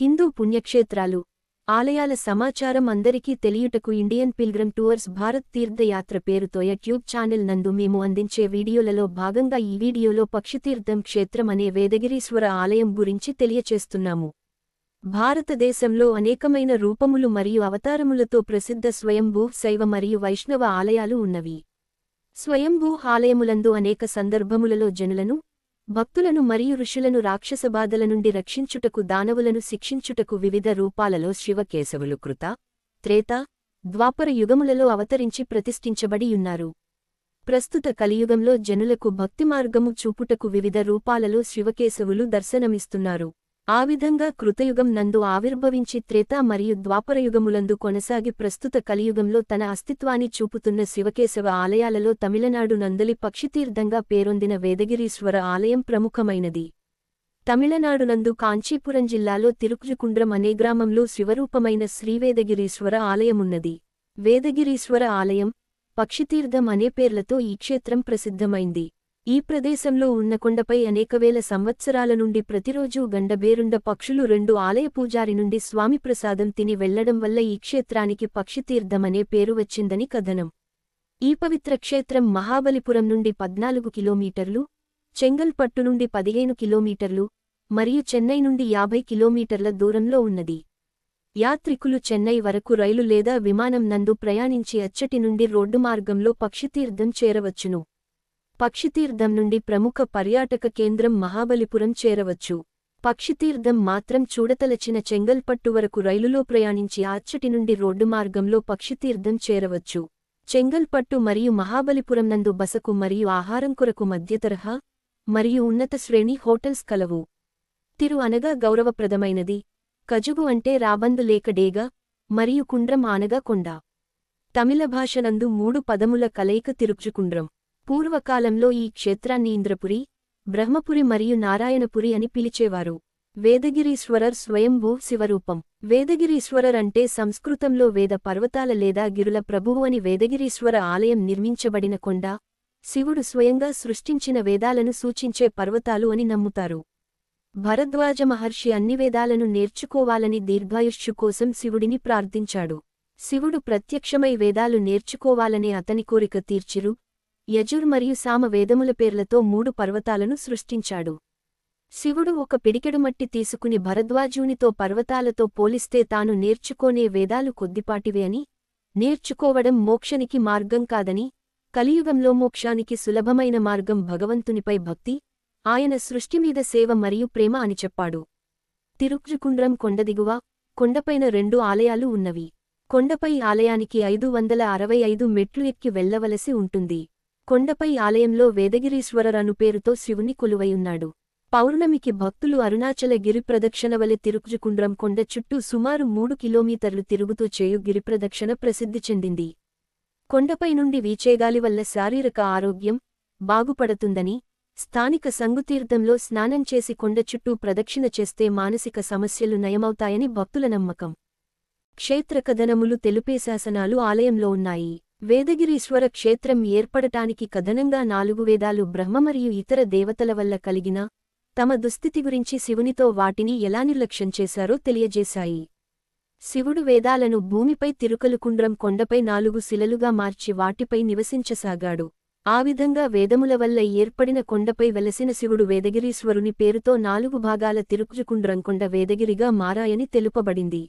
హిందూ పుణ్యక్షేత్రాలు. ఆలయాల సమాచారం అందరికీ తెలియుటకు ఇండియన్ పిల్గ్రమ్ టూర్స్ భారత్ తీర్థయాత్ర పేరుతో యూట్యూబ్ ఛానల్ నందు మేము అందించే వీడియోలలో భాగంగా ఈ వీడియోలో పక్షితీర్థం క్షేత్రం అనే వేదగిరీశ్వర ఆలయం గురించి తెలియచేస్తున్నాము. భారతదేశంలో అనేకమైన రూపములు మరియు అవతారములతో ప్రసిద్ధ స్వయంభూ శైవ మరియు వైష్ణవ ఆలయాలు ఉన్నవి. స్వయంభూ ఆలయములందు అనేక సందర్భములలో జనులను భక్తులను మరియు ఋషులను రాక్షస బాధల నుండి రక్షించుటకు దానవులను శిక్షించుటకు వివిధ రూపాలలో శివకేశవులు కృత త్రేత ద్వాపర యుగములలో అవతరించి ప్రతిష్ఠించబడియున్నారు ప్రస్తుత కలియుగంలో జనులకు భక్తి మార్గము చూపుటకు వివిధ రూపాలలో శివకేశవులు దర్శనమిస్తున్నారు. ఆ విధంగా కృతయుగం నందు ఆవిర్భవించి త్రేత మరియు ద్వాపరయుగములందు కొనసాగి ప్రస్తుత కలియుగంలో తన అస్తిత్వాన్ని చూపుతున్న శివకేశవ ఆలయాలలో తమిళనాడు నందలి పక్షితీర్థంగా పేరొందిన వేదగిరీశ్వర ఆలయం ప్రముఖమైనది. తమిళనాడునందు కాంచీపురం జిల్లాలో తిరుకుజుకుండ్రం అనే గ్రామంలో శివరూపమైన శ్రీవేదగిరీశ్వర ఆలయమున్నది. వేదగిరీశ్వర ఆలయం పక్షితీర్థం అనే పేర్లతో ఈ క్షేత్రం ప్రసిద్ధమైంది. ఈ ప్రదేశంలో ఉన్న కొండపై అనేక వేల సంవత్సరాల నుండి ప్రతిరోజూ గండబేరుండ పక్షులు రెండు ఆలయ పూజారి నుండి స్వామి ప్రసాదం తిని వెళ్ళడం వల్ల ఈ క్షేత్రానికి పక్షితీర్థమనే పేరు వచ్చిందని కథనం. ఈ పవిత్ర క్షేత్రం మహాబలిపురం నుండి పద్నాలుగు కిలోమీటర్లు చెంగల్పట్టు నుండి పదిహేను కిలోమీటర్లు మరియు చెన్నై నుండి యాభై కిలోమీటర్ల దూరంలో ఉన్నది. యాత్రికులు చెన్నై వరకు రైలు లేదా విమానం నందు ప్రయాణించి అచ్చటి నుండి రోడ్డు మార్గంలో పక్షితీర్థం చేరవచ్చును. పక్షితీర్థం నుండి ప్రముఖ పర్యాటక కేంద్రం మహాబలిపురం చేరవచ్చు. పక్షితీర్థం మాత్రం చూడతలచిన చెంగల్పట్టు వరకు రైలులో ప్రయాణించి అచ్చటి నుండి రోడ్డు మార్గంలో పక్షితీర్థం చేరవచ్చు. చెంగల్పట్టు మరియు మహాబలిపురం నందు బసకు మరియు ఆహారం కొరకు మధ్యతరహా మరియు ఉన్నత శ్రేణి హోటల్స్ కలవు. తిరు అనగా గౌరవప్రదమైనది. కజుగు అంటే రాబందు లేక డేగ మరియు కుండ్రం ఆనగా కొండ. తమిళ భాషనందు మూడు పదముల కలయిక తిరుచుకుండ్రం. పూర్వకాలంలో ఈ క్షేత్రాన్ని ఇంద్రపురి బ్రహ్మపురి మరియు నారాయణపురి అని పిలిచేవారు. వేదగిరీశ్వరర్ స్వయంభూ శివరూపం. వేదగిరీశ్వరర్ అంటే సంస్కృతంలో వేద పర్వతాల లేదా గిరుల ప్రభువు అని వేదగిరీశ్వర ఆలయం నిర్మించబడిన కొండ శివుడు స్వయంగా సృష్టించిన వేదాలను సూచించే పర్వతాలు అని నమ్ముతారు. భరద్వాజ మహర్షి అన్ని వేదాలను నేర్చుకోవాలని దీర్ఘాయుష్యు కోసం శివుడిని ప్రార్థించాడు. శివుడు ప్రత్యక్షమై వేదాలు నేర్చుకోవాలనే అతని కోరిక తీర్చిరు యజుర్ మరియు సామ వేదముల పేర్లతో మూడు పర్వతాలను సృష్టించాడు. శివుడు ఒక పిడికెడుమట్టి తీసుకుని భరద్వాజునితో పర్వతాలతో పోలిస్తే తాను నేర్చుకోనే వేదాలు కొద్దిపాటివే అని నేర్చుకోవడం మోక్షనికి మార్గం కాదని కలియుగంలో మోక్షానికి సులభమైన మార్గం భగవంతునిపై భక్తి ఆయన సృష్టిమీద సేవ మరియు ప్రేమ అని చెప్పాడు. తిరుక్జుకుండ్రం కొండదిగువ కొండపైన రెండు ఆలయాలు ఉన్నవి. కొండపై ఆలయానికి ఐదు వందల అరవై ఐదు మెట్లు ఎక్కి వెళ్ళవలసి ఉంటుంది. కొండపై ఆలయంలో వేదగిరీశ్వరరను పేరుతో శివుని కొలువైయున్నాడు. పౌర్ణమికి భక్తులు అరుణాచల గిరి ప్రదక్షిణవలె తిరుకుజుకుండ్రం కొండ చుట్టూ సుమారు మూడు కిలోమీటర్లు తిరుగుతూ చేయు గిరిప్రదక్షిణ ప్రసిద్ధి చెందింది. కొండపై నుండి వీచేగాలి వల్ల శారీరక ఆరోగ్యం బాగుపడుతుందని స్థానిక సంగుతీర్థంలో స్నానం చేసి కొండ చుట్టూ ప్రదక్షిణ చేస్తే మానసిక సమస్యలు నయమవుతాయని భక్తుల నమ్మకం. క్షేత్రకథనములు తెలుపే శాసనాలు ఆలయంలో ఉన్నాయి. వేదగిరీశ్వర క్షేత్రం ఏర్పడటానికి కథనంగా నాలుగు వేదాలు బ్రహ్మ మరియు ఇతర దేవతల వల్ల కలిగిన తమ దుస్థితి గురించి శివునితో వాటిని ఎలా నిర్లక్ష్యం చేశారో తెలియజేశాయి. శివుడు వేదాలను భూమిపై తిరుకలుకుండ్రం కొండపై నాలుగు శిలలుగా మార్చి వాటిపై నివసించసాగాడు. ఆ విధంగా వేదముల వల్ల ఏర్పడిన కొండపై వెలసిన శివుడు వేదగిరీశ్వరుని పేరుతో నాలుగు భాగాల తిరుకుజుకుండ్రం కొండ వేదగిరిగా మారాయని తెలుపబడింది.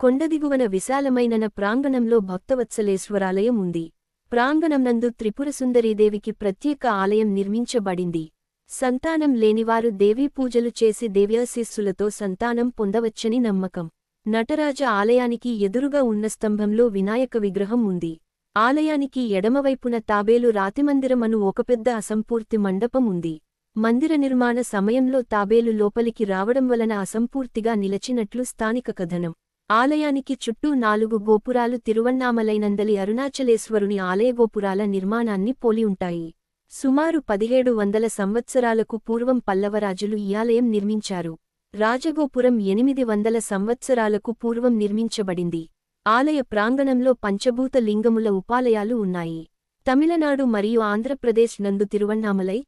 కొండదిగువన విశాలమైనన ప్రాంగణంలో భక్తవత్సలేశ్వరాలయం ఉంది. ప్రాంగణంనందు త్రిపురసుందరీదేవికి ప్రత్యేక ఆలయం నిర్మించబడింది. సంతానం లేనివారు దేవీ పూజలు చేసి దేవ్యాశీస్సులతో సంతానం పొందవచ్చని నమ్మకం. నటరాజ ఆలయానికి ఎదురుగా ఉన్న స్తంభంలో వినాయక విగ్రహం ఉంది. ఆలయానికి ఎడమవైపున తాబేలు రాతిమందిరమను ఒక పెద్ద అసంపూర్తి మండపం ఉంది. మందిర నిర్మాణ సమయంలో తాబేలు లోపలికి రావడం వలన అసంపూర్తిగా నిలచినట్లు స్థానిక కథనం. ఆలయానికి చుట్టూ నాలుగు గోపురాలు తిరువన్నామలైనందలి అరుణాచలేశ్వరుని ఆలయ గోపురాల నిర్మాణాన్ని పోలి ఉంటాయి. సుమారు పదిహేడు వందల సంవత్సరాలకు పూర్వం పల్లవరాజులు ఈ ఆలయం నిర్మించారు. రాజగోపురం ఎనిమిది వందల సంవత్సరాలకు పూర్వం నిర్మించబడింది. ఆలయ ప్రాంగణంలో పంచభూత లింగముల ఉపాలయాలు ఉన్నాయి. తమిళనాడు మరియు ఆంధ్రప్రదేశ్ నందు తిరువన్నామలై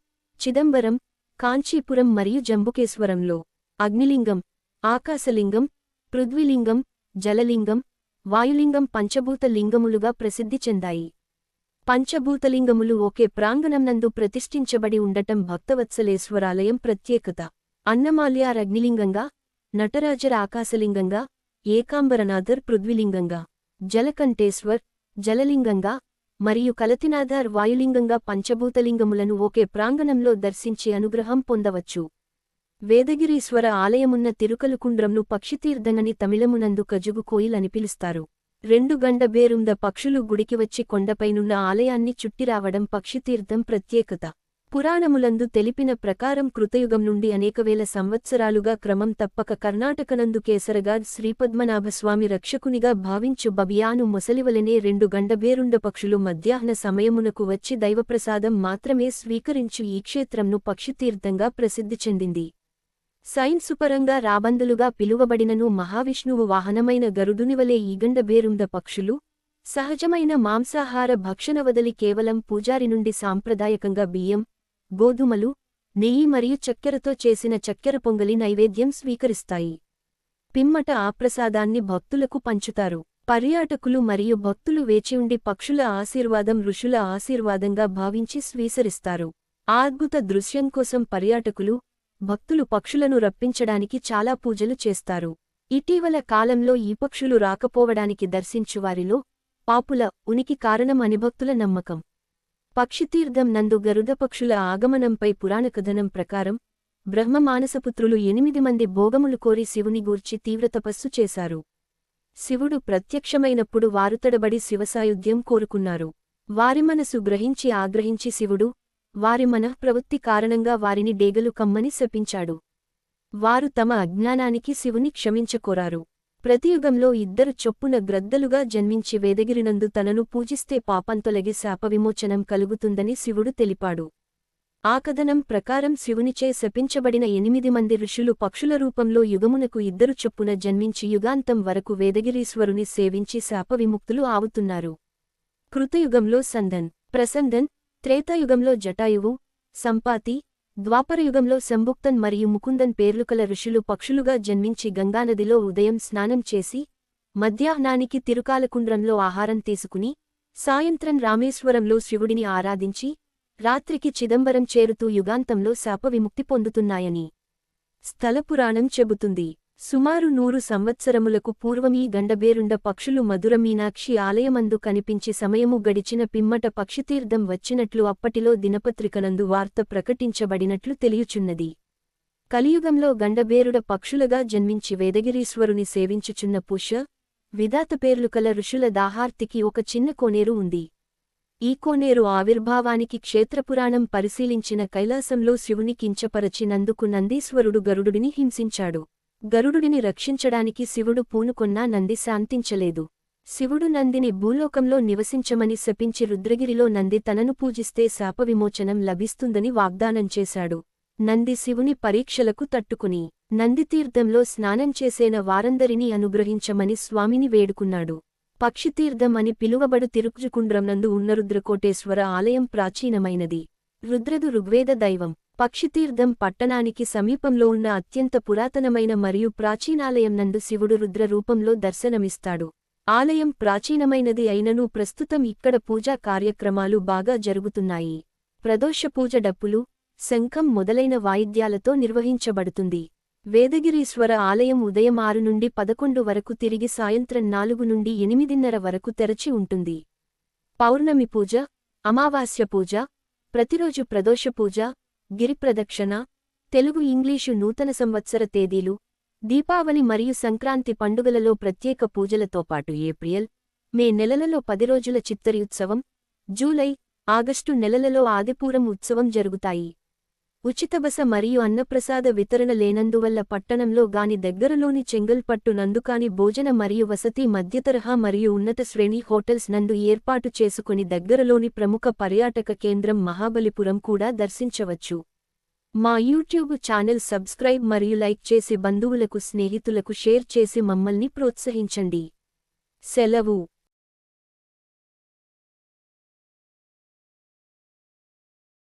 చిదంబరం కాంచీపురం మరియు జంబుకేశ్వరంలో అగ్నిలింగం ఆకాశలింగం పృథ్వీలింగం జలలింగం వాయులింగం పంచభూత లింగములుగా ప్రసిద్ధి చెందాయి. పంచభూతలింగములు ఒకే ప్రాంగణంనందు ప్రతిష్ఠించబడి ఉండటం భక్తవత్సలేశ్వరాలయం ప్రత్యేకత. అన్నమాల్యార్ రగ్నిలింగంగా నటరాజర్ ఆకాశలింగంగా ఏకాంబరనాథర్ పృథ్వీలింగంగా జలకంఠేశ్వర్ జలలింగంగా మరియు కలతినాథర్ వాయులింగంగా పంచభూతలింగములను ఒకే ప్రాంగణంలో దర్శించి అనుగ్రహం పొందవచ్చు. వేదగిరీశ్వర ఆలయమున్న తిరుకలుకుండ్రంను పక్షితీర్థనని తమిళమునందు కజుగు అని పిలుస్తారు. రెండు గండబేరుంద పక్షులు గుడికి వచ్చి కొండపైనున్న ఆలయాన్ని చుట్టిరావడం పక్షితీర్థం ప్రత్యేకత. పురాణములందు తెలిపిన ప్రకారం కృతయుగం నుండి అనేకవేల సంవత్సరాలుగా క్రమం తప్పక కర్ణాటకనందు కేసరగా శ్రీపద్మనాభస్వామి రక్షకునిగా భావించు బబియాను మొసలివలనే రెండు గండబేరుండ పక్షులు మధ్యాహ్న సమయమునకు వచ్చి దైవప్రసాదం మాత్రమే స్వీకరించు ఈ క్షేత్రంను పక్షితీర్థంగా ప్రసిద్ధి చెందింది. సైన్సుపరంగా రాబందులుగా పిలువబడినను మహావిష్ణువు వాహనమైన గరుడునివలే ఈగండబేరుంద పక్షులు సహజమైన మాంసాహార భక్షణ వదలి కేవలం పూజారి నుండి సాంప్రదాయకంగా బియ్యం గోధుమలు నెయ్యి మరియు చక్కెరతో చేసిన చక్కెర పొంగలి నైవేద్యం స్వీకరిస్తాయి. పిమ్మట ఆ ప్రసాదాన్ని భక్తులకు పంచుతారు. పర్యాటకులు మరియు భక్తులు వేచియుండి పక్షుల ఆశీర్వాదం ఋషుల ఆశీర్వాదంగా భావించి స్వీకరిస్తారు. ఆద్భుత దృశ్యం కోసం పర్యాటకులు భక్తులు పక్షులను రప్పించడానికి చాలా పూజలు చేస్తారు. ఇటీవల కాలంలో ఈ పక్షులు రాకపోవడానికి దర్శించువారిలో పాపుల ఉనికి కారణం అని భక్తుల నమ్మకం. పక్షితీర్థం నందు గరుడ పక్షుల ఆగమనంపై పురాణకథనం ప్రకారం బ్రహ్మమానసపుత్రులు ఎనిమిది మంది భోగములు కోరి శివుని గూర్చి తీవ్ర తపస్సు చేశారు. శివుడు ప్రత్యక్షమైనప్పుడు వారుతడబడి శివసాయుధ్యం కోరుకున్నారు. వారి మనసు గ్రహించి ఆగ్రహించి శివుడు వారి మనఃప్రవృత్తి కారణంగా వారిని డేగలు కమ్మని శపించాడు. వారు తమ అజ్ఞానానికి శివుని క్షమించకోరారు. ప్రతియుగంలో ఇద్దరు చొప్పున గ్రద్దలుగా జన్మించి వేదగిరినందు తనను పూజిస్తే పాపంతొలగి శాపవిమోచనం కలుగుతుందని శివుడు తెలిపాడు. ఆ కథనం ప్రకారం శివునిచే శపించబడిన ఎనిమిది మంది ఋషులు పక్షుల రూపంలో యుగమునకు ఇద్దరు చొప్పున జన్మించి యుగాంతం వరకు వేదగిరీశ్వరుని సేవించి శాపవిముక్తులు ఆవుతున్నారు. కృతయుగంలో సందన్ ప్రసందన్ త్రేతాయుగంలో జటాయువు సంపాతి ద్వాపరయుగంలో శంభుక్తన్ మరియు ముకుందన్ పేర్లుకల ఋషులు పక్షులుగా జన్మించి గంగానదిలో ఉదయం స్నానం చేసి మధ్యాహ్నానికి తిరుకాలకుండ్రంలో ఆహారం తీసుకుని సాయంత్రం రామేశ్వరంలో శివుడిని ఆరాధించి రాత్రికి చిదంబరం చేరుతూ యుగాంతంలో శాపవిముక్తి పొందుతున్నాయని స్థలపురాణం చెబుతుంది. సుమారు నూరు సంవత్సరములకు పూర్వమీ గండబేరుండ పక్షులు మధుర మీనాక్షి ఆలయమందు కనిపించి సమయము గడిచిన పిమ్మట పక్షితీర్థం వచ్చినట్లు అప్పటిలో దినపత్రికనందు వార్త ప్రకటించబడినట్లు తెలియుచున్నది. కలియుగంలో గండబేరుడ పక్షులుగా జన్మించి వేదగిరీశ్వరుని సేవించుచున్న పుష విధాత పేర్లు కల ఋషుల దాహార్తికి ఒక చిన్న కోనేరు ఉంది. ఈ కోనేరు ఆవిర్భావానికి క్షేత్రపురాణం పరిశీలించిన కైలాసంలో శివుని కించపరచినందుకు నందీశ్వరుడు గరుడుని హింసించాడు. గరుడుడిని రక్షించడానికి శివుడు పూనుకొన్నా నంది శాంతించలేదు. శివుడు నందిని భూలోకంలో నివసించమని శపించి రుద్రగిరిలో నంది తనను పూజిస్తే శాపవిమోచనం లభిస్తుందని వాగ్దానం చేశాడు. నంది శివుని పరీక్షలకు తట్టుకుని నందితీర్థంలో స్నానం చేసేన వారందరినీ అనుగ్రహించమని స్వామిని వేడుకున్నాడు. పక్షితీర్థం అని పిలువబడు తిరుకుజుకుండ్రంనందు ఉన్న రుద్రకోటేశ్వర ఆలయం ప్రాచీనమైనది. రుద్రదు ఋగ్వేద దైవం పక్షితీర్థం పట్టణానికి సమీపంలో ఉన్న అత్యంత పురాతనమైన మరియు ప్రాచీనాలయం నందు శివుడు రుద్ర రూపంలో దర్శనమిస్తాడు. ఆలయం ప్రాచీనమైనది అయిననూ ప్రస్తుతం ఇక్కడ పూజా కార్యక్రమాలు బాగా జరుగుతున్నాయి. ప్రదోషపూజ డప్పులు శంఖం మొదలైన వాయిద్యాలతో నిర్వహించబడుతుంది. వేదగిరీశ్వర ఆలయం ఉదయం ఆరు నుండి పదకొండు వరకు తిరిగి సాయంత్రం నాలుగు నుండి ఎనిమిదిన్నర వరకు తెరచి ఉంటుంది. పౌర్ణమి పూజ అమావాస్య పూజ ప్రతిరోజు ప్రదోష పూజ గిరిప్రదక్షిణ తెలుగు ఇంగ్లీషు నూతన సంవత్సర తేదీలు దీపావళి మరియు సంక్రాంతి పండుగలలో ప్రత్యేక పూజలతో పాటు ఏప్రిల్ మే నెలలలో పది రోజుల చిత్తరి ఉత్సవం జూలై ఆగస్టు నెలలలో ఆదిపూరం ఉత్సవం జరుగుతాయి. ఉచిత బస మరియు అన్నప్రసాద వితరణ లేనందువల్ల పట్టణంలో గాని దగ్గరలోని చెంగల్పట్టు నందుకాని భోజన మరియు వసతి మధ్యతరహా మరియు ఉన్నత శ్రేణి హోటల్స్ నందు ఏర్పాటు చేసుకుని దగ్గరలోని ప్రముఖ పర్యాటక కేంద్రం మహాబలిపురం కూడా దర్శించవచ్చు. మా యూట్యూబ్ ఛానల్ సబ్స్క్రైబ్ మరియు లైక్ చేసి బంధువులకు స్నేహితులకు షేర్ చేసి మమ్మల్ని ప్రోత్సహించండి. సెలవు.